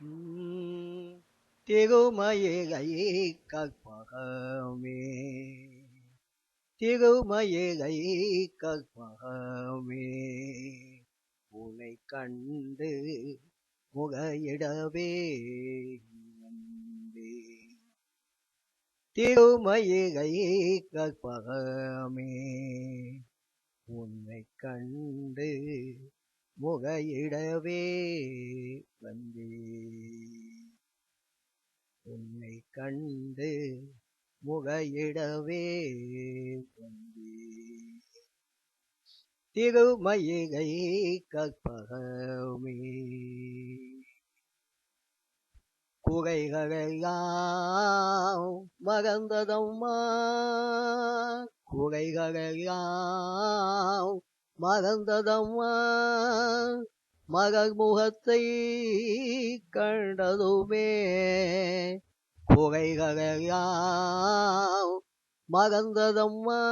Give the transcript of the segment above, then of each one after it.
உம், திருமயிலை கற்பகமே திருமயிலை கற்பகமே உனை கண்டு முகையிடவே வந்தேன். கற்பகமே உன்னை கண்டு முகையிடவே வந்தேன் உன்னை கண்டு முகையிடவே வந்தேன் திருமயிலை கற்பகமே. குறைகளெல்லாம் மறந்ததம்மா. குறைகளெல்லாம் மறந்ததம்மா. மகள் முகத்தை கண்டதுமே. குறைகளையாம் மறந்ததம்மா.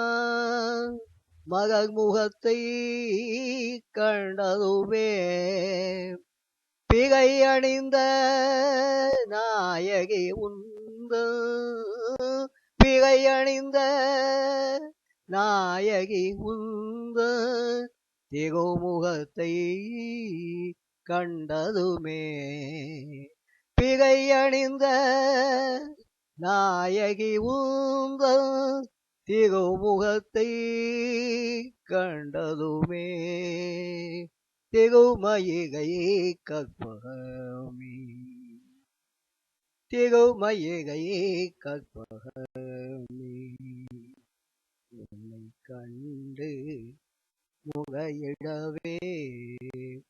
மகள் முகத்தை கண்டதுமே. பிகை அணிந்த நாயகி உந்த பிகை அணிந்த நாயகி உந்த திருமுகத்தை கண்டதுமே. பிகை அணிந்த நாயகி உந்த திருமுகத்தை கண்டதுமே. திருமயிகை கற்பகமே. திருமயிகை கற்பகமே. என்னை கண்டு முகையிடவே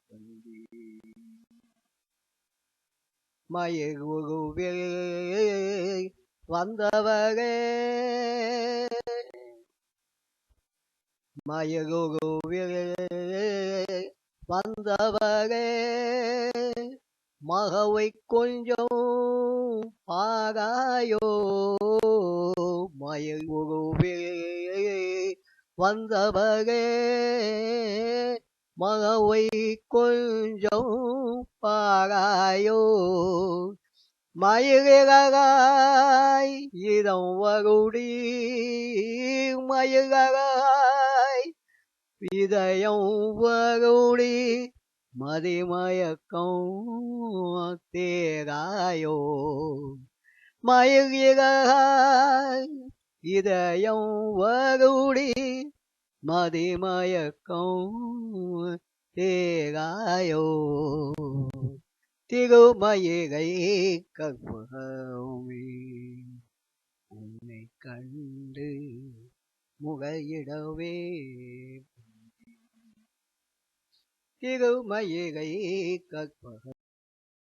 வந்தேன். மயகுருவில் வந்தவரே மயகுருவில் வந்தவரே மகவை கொஞ்சம் பாராயோ மயகுருவில் வந்தவரே மனவை கொஞ்சம் பாராயோ. மயிலாய் இதம் வருடி மயிலாய் இதயம் வருடி மதிமயக்கம் தேராயோ. மயிலாய் இதயம் வருடி மதிமயக்கம் தேகாயோ. திருமயிலை கற்பகமே உன்னை கண்டு முகையிடவே. திருமயிலை கற்பக